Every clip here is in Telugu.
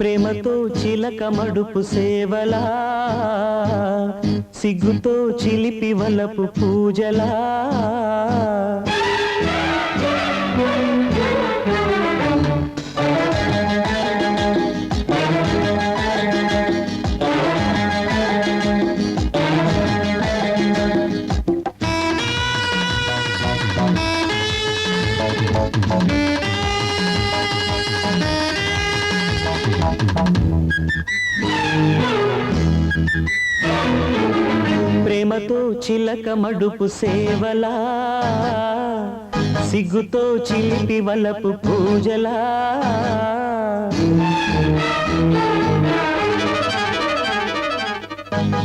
ప్రేమతో చిలక మడుపు సేవలా సిగ్గుతో చిలిపి వలపు పూజలా. ప్రేమతో చిలక మడుపు సేవలా సిగ్గుతో చిలిపి వలపు పూజలా.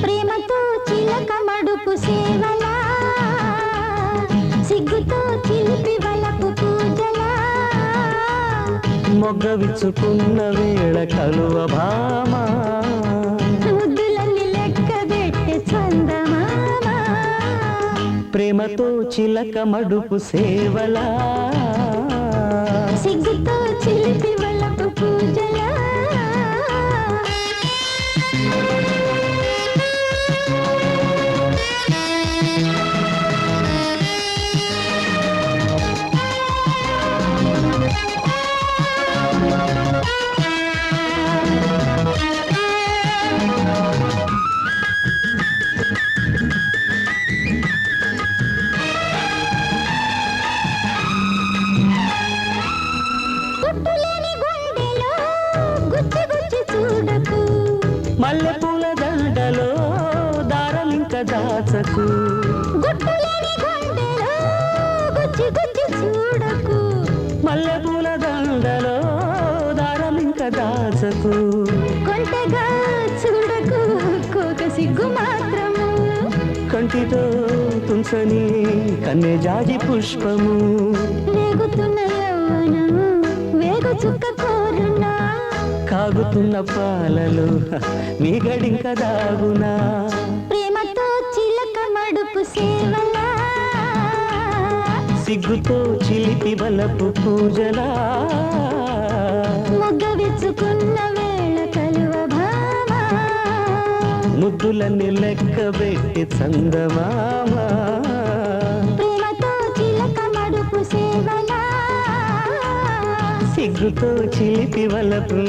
ప్రేమతో చిలక మడుపు సేవలా సిగ్గుతో చిలిపి వలపు పూజలా. మొగ్గ విచ్చుకున్న వేళ కలువ భామ ప్రేమతో చిలక మడుపు సేవలా. సిగ్గుతో చిలిపి వలపు పూజ మల్లెపూల దండలో దారం ఇంకా దాచకు. చూడకు. మల్లెపూల దండలో దారం ఇంకా దాచకు. కొంటగా చూడకు కోక సిగ్గు మాత్రము. కంటితో తుంచని కన్నె జాజి పుష్పము. వేగుతున్న యవ్వనము వేగు చుక్క కాగుతున్న పాలలో నీ గడింక దాగునా. ప్రేమతో చిలక మడుపు సేవలా. సిగ్గుతో చిలిపి వలపు పూజలా. మొగ్గ విచ్చుకున్న వేళ కలువ ముద్దులన్నీ లెక్క పెట్టి చందమామ. సిగ్గుతో చిలిపి వలపు